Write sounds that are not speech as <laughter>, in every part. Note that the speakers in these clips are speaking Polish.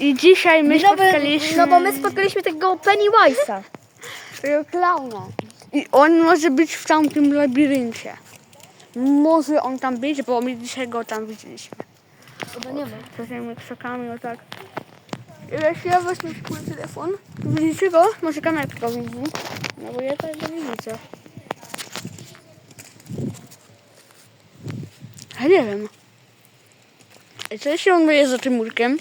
I dzisiaj my dobry, spotkaliśmy... No bo my spotkaliśmy tego Pennywise'a. tego klauna. I on może być w tamtym labiryncie. Może on tam być, bo my dzisiaj go tam widzieliśmy. Chyba nie ma. Tymi krzakami, o tak. Jeśli ja wezmę mój telefon, widzicie go? Może kamerka go widzi. No bo ja tego nie widzę. Ja nie wiem. Co jeśli on jest za tym murkiem?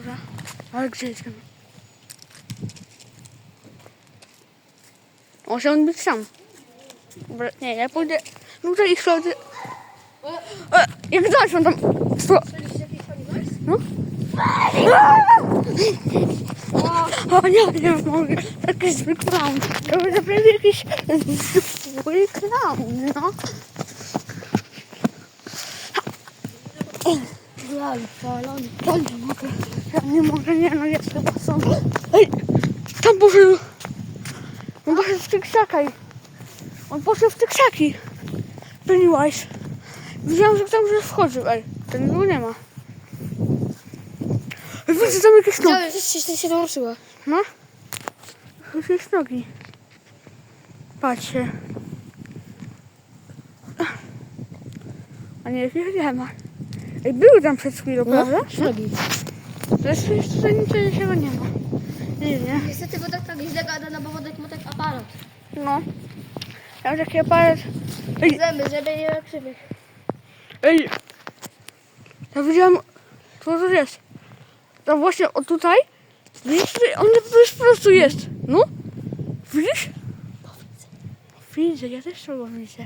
Dobra. Ale gdzie jest ten? Może on być sam. Dobra, nie, ja pójdę tutaj i schodzę. E, jak zaś on tam... Sto... No? O nie, nie mogę. Taki zły clown. To będzie prawie jakiś zły clown, no. Lal, Ja nie mogę. Ja nie mogę, nie no, jest chyba są. Ej, tam poszedł. On poszedł w te krzaki. On poszedł w te krzaki. Pennywise. Widziałam, że tam już wchodził. Ej, ten go nie ma. Ej, Widzę tam jakieś nogi. No, coś się, się doruszyła. No. Jakieś nogi. Patrzcie. A nie, jakieś nie ma. Ej, był tam przed chwilą, prawda? Nogi. Zresztą tutaj nic niczego nie ma. Nie, nie. Niestety wodek tak źle gada, no bo wodek ma tak aparat. No. Ja mam taki aparat. Ej, Zęby, żeby nie krzywych. ej. Ja widziałam, co to jest. To właśnie o tutaj. Widzisz, on po prostu jest. No. Widzisz? Widzę, ja też tego widzę.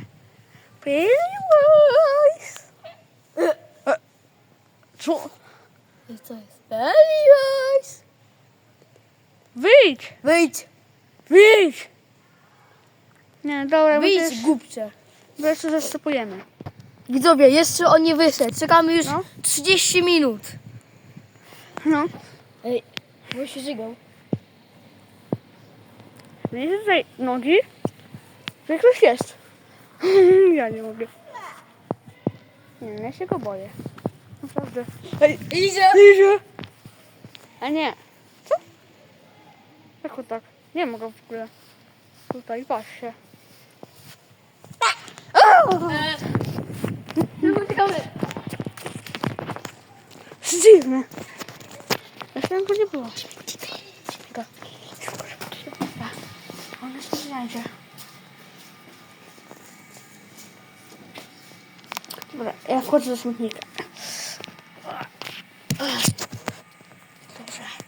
Pennywise. E, Co? I co jest? Pennywice! Wyjdź! Wyjdź! Wyjdź! Nie, dobra, Wyjdź, też, głupcze. my jeszcze zastopujemy. Widzowie, jeszcze on nie wyszedł. Czekamy już No. 30 minut. No. Ej, bo się żygał. Widzisz tutaj nogi? To ktoś jest. <laughs> ja nie mogę. Nie, ja się go boję. Naprawdę. Ej, Idzie! idzie! A nie. Jak tak? Nie mogę w ogóle. Tutaj, patrz się. Dziwne. Jeszcze go nie było. Dobra. On nas nie znajdzie. Dobra, ja wchodzę do śmietnika.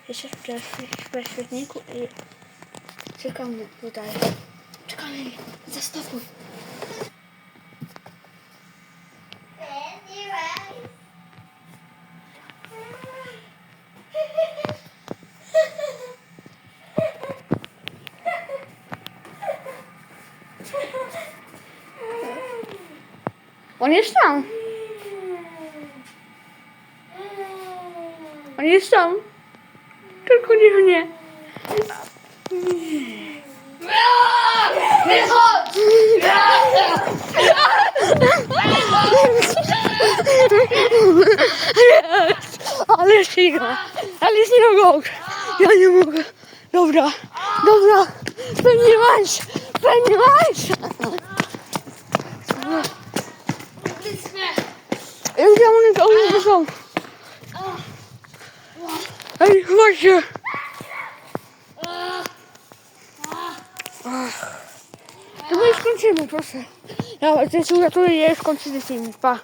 Jeszcze w śmietniku i czekamy tutaj. Czekamy. Zastopuj. On jest tam. On jest tam. Tylko nie mnie. Ale śliga. Ale śliga. Ja nie mogę. Dobra. Dobra. Pennywise. Pennywise. Ja widziałam, one one tu są. Ej, chodźcie. To my już skończymy, proszę. Ja, to jest uratuję, ja już kończę filmik. Pa.